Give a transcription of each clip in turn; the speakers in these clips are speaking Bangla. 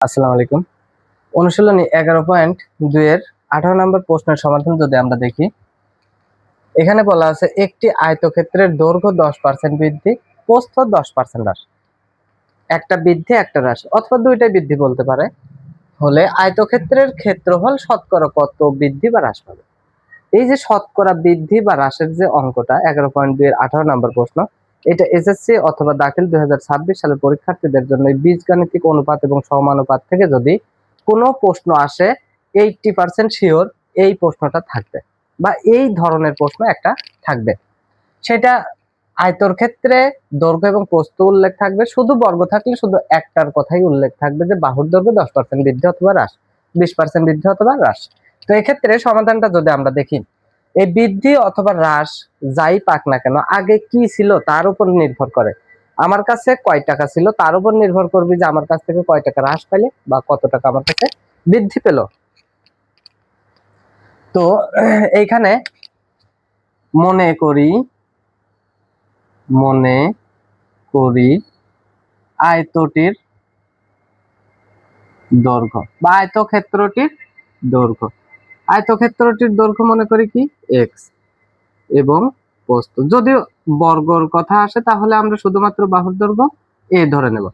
আসসালামু আলাইকুম। অনুশীলনী এগারো পয়েন্ট দুইয়ের আঠারো নম্বর প্রশ্নের সমাধান যদি আমরা দেখি, এখানে বলা আছে একটি আয়তক্ষেত্রের দৈর্ঘ্য দশ পার্সেন্ট বৃদ্ধি, প্রস্থ দশ পার্সেন্ট হ্রাস। একটা বৃদ্ধি, একটা হ্রাস, অথবা দুইটাই বৃদ্ধি বলতে পারে। হলে আয়তক্ষেত্রের ক্ষেত্রফল শতকরা কত বৃদ্ধি বা হ্রাস পাবে? এই যে শতকরা বৃদ্ধি বা হ্রাসের যে অঙ্কটা, এগারো পয়েন্ট দুইয়ের আঠারো নম্বর প্রশ্ন এটা এসএসসি অথবা দাখিল দু হাজার ছাব্বিশ সালের পরীক্ষার্থীদের জন্য বীজগাণিতিক অনুপাত এবং সমানুপাত থেকে যদি কোনো প্রশ্ন আসে এইটটি পার্সেন্ট শিওর এই প্রশ্নটা থাকবে বা এই ধরনের প্রশ্ন একটা থাকবে। সেটা আয়তর ক্ষেত্রে দৈর্ঘ্য এবং প্রস্থ উল্লেখ থাকবে, শুধু বর্গ থাকলে শুধু একটার কথাই উল্লেখ থাকবে যে বাহুর দৈর্ঘ্য দশ পার্সেন্ট বৃদ্ধি অথবা হ্রাস, বিশ পার্সেন্ট বৃদ্ধি অথবা হ্রাস। তো এক্ষেত্রে সমাধানটা যদি আমরা দেখি এই বৃদ্ধি অথবা হ্রাস যাই পাক না কেন, আগে কি ছিল তার উপর নির্ভর করে। আমার কাছে কয় টাকা ছিল তার উপর নির্ভর করবে যে আমার কাছ থেকে কয় টাকা হ্রাস পেলে বা কত টাকা আমার কাছে বৃদ্ধি পেল। তো এইখানে মনে করি মনে করি আয়তটির দৈর্ঘ্য বা আয়তক্ষেত্রটির দৈর্ঘ্য। আয়তক্ষেত্রটির দৈর্ঘ্য মনে করি কি? এক্স এবং প্রস্থ যদি বর্গর কথা আসে, তাহলে আমরা শুধুমাত্র বাহুর দৈর্ঘ্য এ ধরে নেব।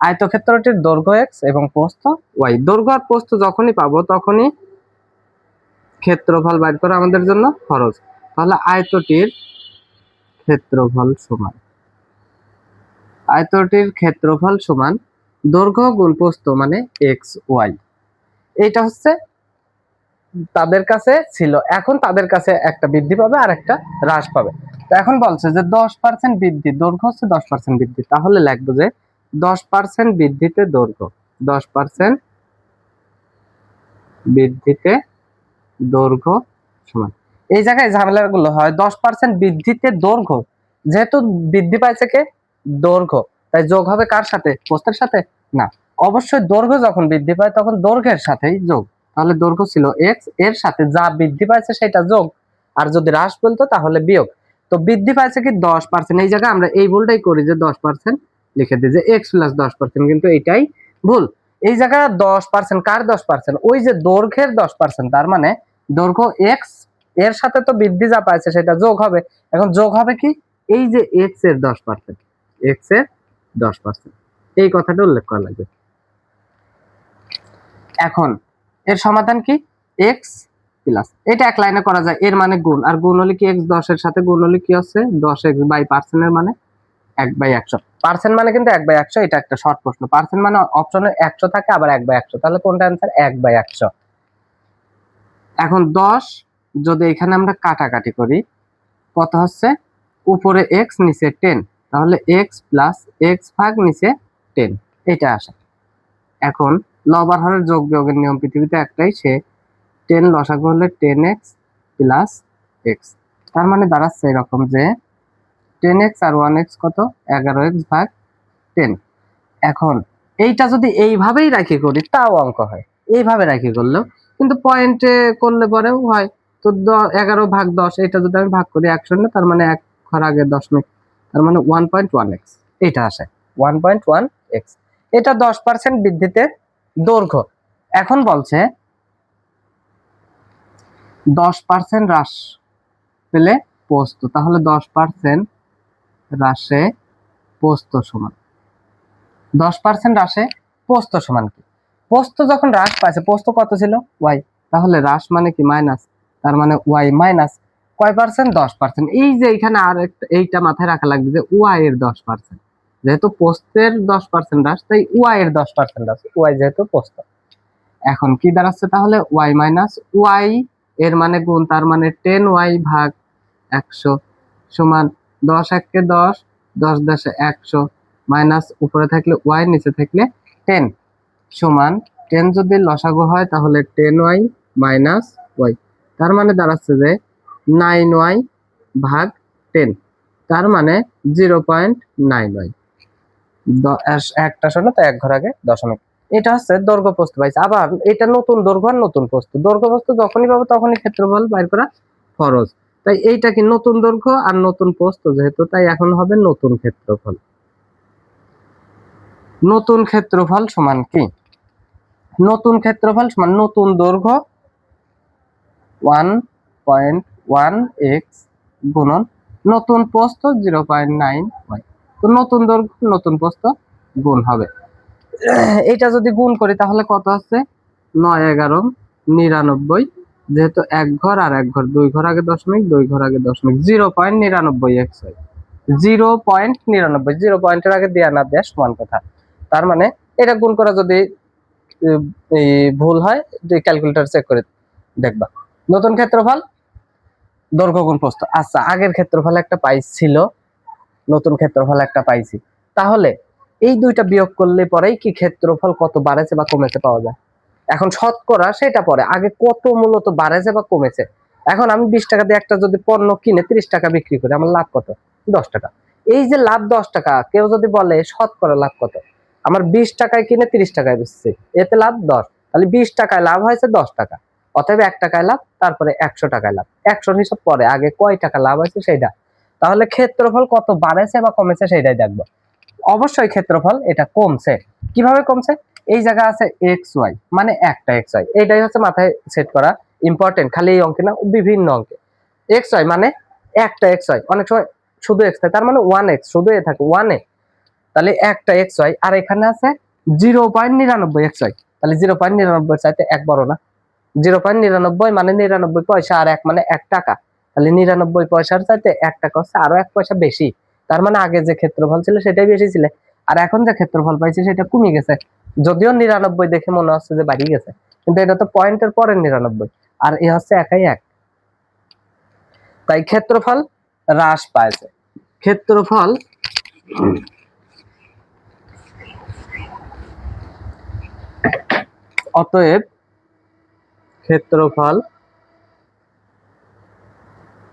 আয়তক্ষেত্রটির দৈর্ঘ্য এক্স এবং প্রস্থ ওয়াই দৈর্ঘ্য আর প্রস্থ যখনই পাবো, তখনই ক্ষেত্রফল বাইর করা আমাদের জন্য খরচ। তাহলে আয়তটির ক্ষেত্রফল সমান। আয়তটির ক্ষেত্রফল সমান দৈর্ঘ্য গুণ প্রস্থ মানে এক্স ওয়াই এটা হচ্ছে তাদের কাছে ছিল। এখন তাদের কাছে একটা বৃদ্ধি পাবে আর একটা হ্রাস পাবে। এখন বলছে যে দশ পার্সেন্ট বৃদ্ধি, দৈর্ঘ্য হচ্ছে দশ পার্সেন্ট বৃদ্ধি। তাহলে লাগবে যে দশ পার্সেন্ট বৃদ্ধিতে দৈর্ঘ্য, দশ পার্সেন্ট বৃদ্ধিতে দৈর্ঘ্য সমান। এই জায়গায় ঝামেলাগুলো হয়, দশ পার্সেন্ট বৃদ্ধিতে দৈর্ঘ্য। যেহেতু বৃদ্ধি পাইছে কে? দৈর্ঘ্য। তাই যোগ হবে কার সাথে? পোস্টের সাথে? না। অবশ্যই দৈর্ঘ্য যখন বৃদ্ধি পায়, তখন দৈর্ঘ্যের সাথেই যোগ। তাহলে দৈর্ঘ্য ছিল এক্সের সাথে যা বৃদ্ধি পাইছে সেটা যোগ, আর যদি হ্রাস বলতো তাহলে বিয়োগ। তো বৃদ্ধি পাইছে কি দশ পার্সেন্ট এই জায়গায় আমরা এই ভুলটাই করি যে দশ পার্সেন্ট লিখে দিই যে এক্স প্লাস দশ পার্সেন্ট কিন্তু এটাই ভুল। এই জায়গায় দশ পার্সেন্ট কার দশ পার্সেন্ট ওই যে দৈর্ঘ্যের দশ পার্সেন্ট তার মানে দৈর্ঘ্য এক্সের সাথে তো বৃদ্ধি যা পাইছে সেটা যোগ হবে। এখন যোগ হবে কি? এই যে এক্সের দশ পার্সেন্ট এক্সের দশ পার্সেন্ট এই কথাটা উল্লেখ করা লাগবে। এখন এর সমাধান কি? এক্স প্লাস এটা এক লাইনে করা যায়, এর মানে গুণ। আর গুণ হলে কি এক্স দশের সাথে? গুণ হলে কি হচ্ছে? দশ এক্স বাই পার্সেন্টের মানে এক বাই একশো। পার্সেন্ট মানে কিন্তু এক বাই একশো, এটা একটা শর্ট প্রশ্ন। পার্সেন্ট মানে অপশনে একশো থাকে, আবার এক বাই একশো। তাহলে কোনটা অ্যান্সার এক বাই একশো। এখন দশ, যদি এখানে আমরা কাটাকাটি করি, কত হচ্ছে? উপরে এক্স নিচে টেন তাহলে এক্স প্লাস এক্স ভাগ নিচে টেন এটা আসে। এখন লবার হরের যোগ বিয়োগের নিয়ম পৃথিবীতে একটাই, সে টেন লসাগু হলে টেন এক্স প্লাস এক্স। তার মানে দাঁড়াচ্ছে এরকম যে টেন এক্স আর ওয়ান এক্স কত? এগারো এক্স ভাগ টেন। এখন এইটা যদি এইভাবেই রাখি করি, তাও অঙ্ক হয়। এইভাবে রাখি করলেও, কিন্তু পয়েন্টে করলে পরেও হয়। তো এগারো ভাগ দশ এটা যদি আমি ভাগ করি একশো না, তার মানে এক ঘর আগে দশমিক, তার মানে ওয়ান পয়েন্ট ওয়ান এক্স এটা আসে ওয়ান পয়েন্ট ওয়ান এক্স এটা দশ পার্সেন্ট বৃদ্ধিতে দৈর্ঘ্য। এখন বলছে, দশ পার্সেন্ট হ্রাস পেলে পোস্ত। তাহলে দশ পার্সেন্ট হ্রাসে পোস্ত সমান। দশ পার্সেন্ট হ্রাসে পোস্ত সমান কি? পোস্ত যখন হ্রাস পাইছে, পোস্ত কত ছিল? ওয়াই। তাহলে হ্রাস মানে কি? মাইনাস। তার মানে ওয়াই মাইনাস কয় পার্সেন্ট দশ পার্সেন্ট এই যে এখানে আর একটা এইটা মাথায় রাখা লাগবে যে ওয়াই এর দশ পার্সেন্ট যেহেতু পোস্তের দশ পার্সেন্ট হ্রাস তাই ওয়াই এর দশ পার্সেন্ট হ্রাস ওয়াই যেহেতু পোস্ত। এখন কি দাঁড়াচ্ছে তাহলে? ওয়াই মাইনাস ওয়াই এর মানে গুণ, তার মানে টেন ওয়াই ভাগ একশো সমান দশ এককে দশ দশ দশে একশো মাইনাস উপরে থাকলে ওয়াই নিচে থাকলে টেন সমান টেন যদি লসাগু হয় তাহলে টেন ওয়াই মাইনাস ওয়াই তার মানে দাঁড়াচ্ছে যে নাইন ওয়াই ভাগ টেন, তার মানে জিরো পয়েন্ট নাইন ওয়াই একটা শূন্য তো এক ঘর আগে দশমিক। এটা হচ্ছে দৈর্ঘ্য প্রস্থ পাইছে আবার এটা নতুন দৈর্ঘ্য আর নতুন প্রস্থ। দৈর্ঘ্য প্রস্থ যখনই পাবো তখনই ক্ষেত্রফল বাইর করা ফরজ। তাই এইটা কি নতুন দৈর্ঘ্য আর নতুন প্রস্থ? যেহেতু তাই এখন হবে নতুন ক্ষেত্রফল। নতুন ক্ষেত্রফল সমান কি? নতুন ক্ষেত্রফল সমান নতুন দৈর্ঘ্য ওয়ান পয়েন্ট ওয়ান এক্স গুণন নতুন প্রস্থ জিরো পয়েন্ট নাইন ওয়াই তো নতুন দৈর্ঘ্য নতুন প্রস্থ গুণ হবে। এটা যদি গুণ করি তাহলে কত হচ্ছে নয় এগারো, নিরানব্বই, যেহেতু এক ঘর আর এক ঘর, দুই ঘর আগে দশমিক, দুই ঘর আগে দশমিক, জিরো পয়েন্ট নিরানব্বই এক্স হয় জিরো পয়েন্ট নিরানব্বই, জিরো পয়েন্টের আগে দেয়া না, দেয়া সমান কথা। তার মানে এটা গুণ করা যদি ভুল হয় ক্যালকুলেটর চেক করে দেখবা। নতুন ক্ষেত্রফল দৈর্ঘ্য গুণ প্রস্থ আচ্ছা আগের ক্ষেত্রফল একটা পাইছিল নতুন ক্ষেত্রফল একটা পাইছি। তাহলে এই দুইটা বিয়োগ করলে পরেই কি ক্ষেত্রফল কত বাড়েছে বা কমেছে পাওয়া যায়? এখন শতকরা সেটা পরে। আগে কত মূলত বাড়েছে বা কমেছে? এখন আমি বিশ টাকা দিয়ে একটা যদি পণ্য কিনে ত্রিশ টাকা বিক্রি করি, আমার লাভ কত? দশ টাকা। এই যে লাভ দশ টাকা, কেউ যদি বলে শতকরা লাভ কত? আমার বিশ টাকায় কিনে ত্রিশ টাকায় বেচছি, এতে লাভ দশ। তাহলে বিশ টাকায় লাভ হয়েছে দশ টাকা। অতএব এক টাকায় লাভ, তারপরে একশো টাকায় লাভ। একশোর হিসাব পরে, আগে কয় টাকা লাভ হয়েছে সেইটা তাহলে ক্ষেত্রফল কত? বাড়েছে বা কমেছে সেটাই দেখব। অবশ্যই ক্ষেত্রফল এটা কমছে। কীভাবে কমছে? এই জায়গা আছে এক্স ওয়াই মানে একটা এক্স ওয়াই এইটাই হচ্ছে মাথায় সেট করা ইম্পর্টেন্ট খালি এই অঙ্কে না, বিভিন্ন অঙ্কে। এক্স ওয়াই মানে একটা এক্স ওয়াই অনেক সময় শুধু এক্স থাকে, তার মানে ওয়ান এক্স শুধু এ থাকে ওয়ান এ তাহলে একটা এক্স ওয়াই আর এখানে আছে জিরো পয়েন্ট নিরানব্বই এক্স ওয়াই তাহলে জিরো পয়েন্ট নিরানব্বই চাইতে এক বড় না। জিরো পয়েন্ট নিরানব্বই মানে নিরানব্বই পয়সা, আর এক মানে এক টাকা। তাহলে নিরানব্বই পয়সার চাইতে এক টাকা আরও এক পয়সা বেশি। তার মানে আগে যে ক্ষেত্রফল ছিল সেটাই বেশি ছিল। আর এখন যে ক্ষেত্রফল পাইছি সেটা কমে গেছে। যদিও নিরানব্বই দেখে মনে হচ্ছে যে বাড়িয়ে গেছে, কিন্তু এটা তো পয়েন্টের পরের নিরানব্বই। আর এ হচ্ছে একাই এক। তাই ক্ষেত্রফল হ্রাস পাইছে। ক্ষেত্রফল অতএব ক্ষেত্রফল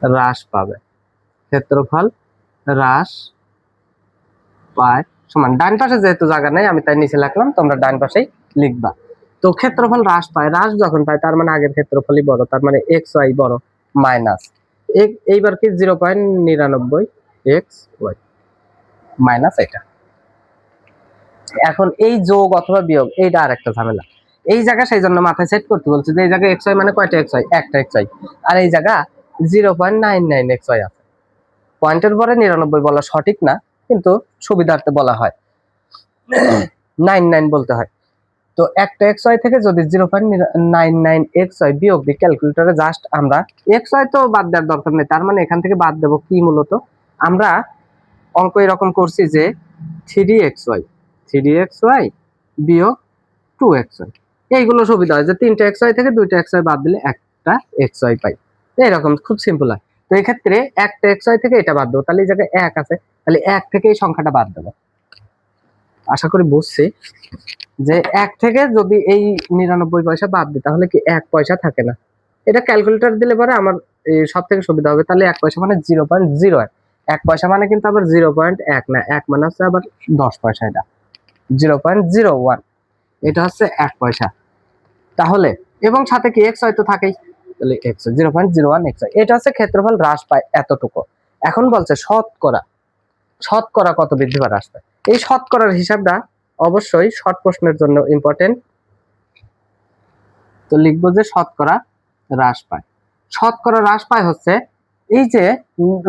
হ্রাস পাবে। ক্ষেত্রফল হ্রাস পায় সমান। ডান পাশে যেহেতু জায়গা নেই, আমি তাই নিচে লিখলাম, তোমরা ডান পাশেই লিখবা। তো ক্ষেত্রফল হ্রাস পায়। হ্রাস যখন পায়, তার মানে আগের ক্ষেত্রফলই বড়, তার মানে এক্স ওয়াই বড় মাইনাস এইবার কি জিরো পয়েন্ট নিরানব্বই এক্স ওয়াই মাইনাস এটা। এখন এই যোগ অথবা বিয়োগ, এইটা আর একটা ঝামেলা। এই জায়গা সেই জন্য মাথায় সেট করতে বলছে যে এই জায়গায় এক্স ওয়াই মানে কয়টা এক্স ওয়াই একটা এক্স ওয়াই আর এই জায়গা zero point nine nine X Y আছে। পয়েন্টের পরে নিরানব্বই বলা সঠিক না, কিন্তু সুবিধার্থে বলা হয়। নাইন নাইন বলতে হয়। তো একটা এক্স ওয়াই থেকে যদি zero point nine nine X Y বিয়োগ দিই ক্যালকুলেটারে জাস্ট আমরা এক্স ওয়াই তো বাদ দেওয়ার দরকার নেই, তার মানে এখান থেকে বাদ দেবো কি মূলত? আমরা অঙ্ক এরকম করছি যে three X Y three X Y বিয়োগ টু এক্স ওয়াই এইগুলো সুবিধা হয় যে তিনটা এক্স ওয়াই থেকে দুইটা এক্স ওয়াই বাদ দিলে একটা এক্স ওয়াই পাই। এরকম খুব সিম্পল হয়। তো এই ক্ষেত্রে একটা এক্স থেকে এটা বাদ দেবো তাহলে এই জায়গায় এক আছে। তাহলে এক থেকে এই সংখ্যাটা বাদ দেবো। আশা করি বুঝছি যে এক থেকে যদি এই নিরানব্বই পয়সা বাদ দিই, তাহলে কি এক পয়সা থাকে না? এটা ক্যালকুলেটর দিলে পরে আমার সব থেকে সুবিধা হবে। তাহলে এক পয়সা মানে জিরো পয়েন্ট জিরো এক। এক পয়সা মানে কিন্তু আবার জিরো পয়েন্ট এক না। এক মানে হচ্ছে আবার দশ পয়সা এটা। জিরো পয়েন্ট জিরো ওয়ান এটা হচ্ছে এক পয়সা। তাহলে এবং সাথে কি এক্স হয়তো থাকেই। ক্ষেত্রফল হ্রাস পায় এতটুকু। এখন বলছে শতকরা। শতকরা কত বৃদ্ধি বা হ্রাস পায়। এই শতকরার হিসাবটা অবশ্যই শর্ট প্রশ্নের জন্য ইম্পর্টেন্ট তো লিখব যে শতকরা হ্রাস পায়। শতকরা হ্রাস পায় হচ্ছে এই যে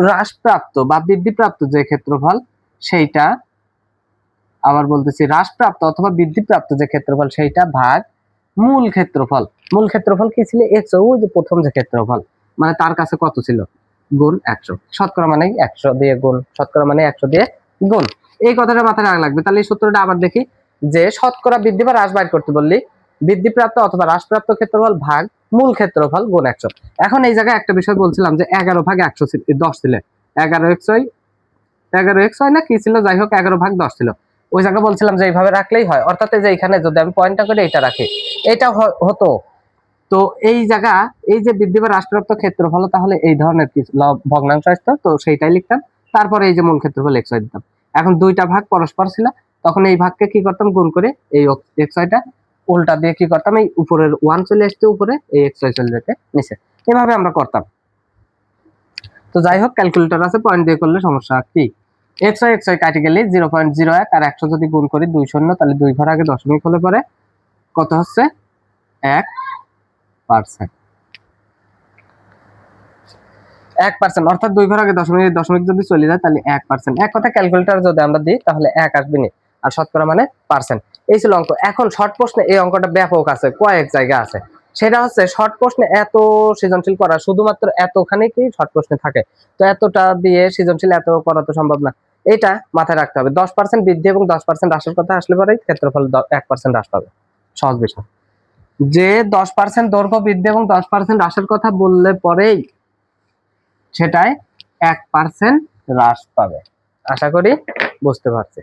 হ্রাসপ্রাপ্ত বা বৃদ্ধিপ্রাপ্ত যে ক্ষেত্রফল, সেইটা আবার বলতেছি হ্রাসপ্রাপ্ত অথবা বৃদ্ধিপ্রাপ্ত যে ক্ষেত্রফল, সেইটা ভাগ মূল ক্ষেত্রফল। মূল ক্ষেত্রফল কি ছিল? এক্স ওই যে প্রথম যে ক্ষেত্রফল মানে তার কাছে কত ছিল? গুণ একশো। শতকরা মানে একশো দিয়ে গুণ, শতকরা মানে একশো দিয়ে গুণ। এই কথাটা মাথায় রাখা লাগবে। তাহলে এই সূত্রটা আবার দেখি, যে শতকরা বৃদ্ধি বা হ্রাস বাইর করতে বললি, বৃদ্ধিপ্রাপ্ত অথবা হ্রাসপ্রাপ্ত ক্ষেত্রফল ভাগ মূল ক্ষেত্রফল গুণ একশো। এখন এই জায়গায় একটা বিষয় বলছিলাম যে এগারো ভাগ একশো দশ ছিল। এগারো ওই, এগারো একশো না কি ছিল? যাই হোক, এগারো ভাগ দশ ছিল। ওই জায়গায় বলছিলাম যে এইভাবে রাখলেই হয়। অর্থাৎ যে এখানে যদি আমি পয়েন্টটা করে এটা রাখি এটা হতো। তো এই জায়গা, এই যে বৃদ্ধি বা হ্রাসপ্রাপ্ত ক্ষেত্রফল তাহলে এই ধরনের কিছু ভগ্নাংশ আসতো। তো সেইটাই লিখতাম। তারপরে এই যে মূল ক্ষেত্রফল এক্স দিতাম। এখন দুইটা ভাগ পরস্পর ছিল। তখন এই ভাগকে কি করতাম? গুণ করে এই এক্স উল্টা দিয়ে কি করতাম? এই উপরের ওয়ান চলে আসতে উপরে, এই এক্স চলে যেতে নিচে। এভাবে আমরা করতাম। তো যাই হোক ক্যালকুলেটর আছে পয়েন্ট দিয়ে করলে সমস্যা কি? এক্স ওয়াই কাটে গেলে জিরো পয়েন্ট জিরো এক আর একশো যদি গুণ করি দুই শূন্য, তাহলে দুই ঘর আগে দশমিক হলে পরে কত হচ্ছে? এক পার্সেন্ট এক পার্সেন্ট অর্থাৎ দুই ঘর আগে দশমিক দশমিক যদি চলে যায়, তাহলে এক পার্সেন্ট এক কথা ক্যালকুলেটার যদি আমরা দিই, তাহলে এক আসবে নি। আর শতকরা মানে পার্সেন্ট এই ছিল অঙ্ক। এখন শর্ট প্রশ্নে এই অঙ্কটা ব্যাপক আছে, কয়েক জায়গা আছে। সেটা হচ্ছে শর্ট প্রশ্নে এত সৃজনশীল করা, শুধুমাত্র এতখানি কি শর্ট প্রশ্নে থাকে? তো এতটা দিয়ে সৃজনশীল, এত করা তো সম্ভব না। এটা মাথায় রাখতে হবে। দশ পার্সেন্ট বৃদ্ধি এবং দশ পার্সেন্ট হ্রাসের কথা আসলে পরেই ক্ষেত্রফল এক পার্সেন্ট হ্রাস পাবে। সহজ বিষয়। যে দশ পার্সেন্ট দৈর্ঘ্য বৃদ্ধি এবং দশ পার্সেন্ট হ্রাসের কথা বললে পরেই সেটাই এক পার্সেন্ট হ্রাস পাবে। আশা করি বুঝতে পারছি।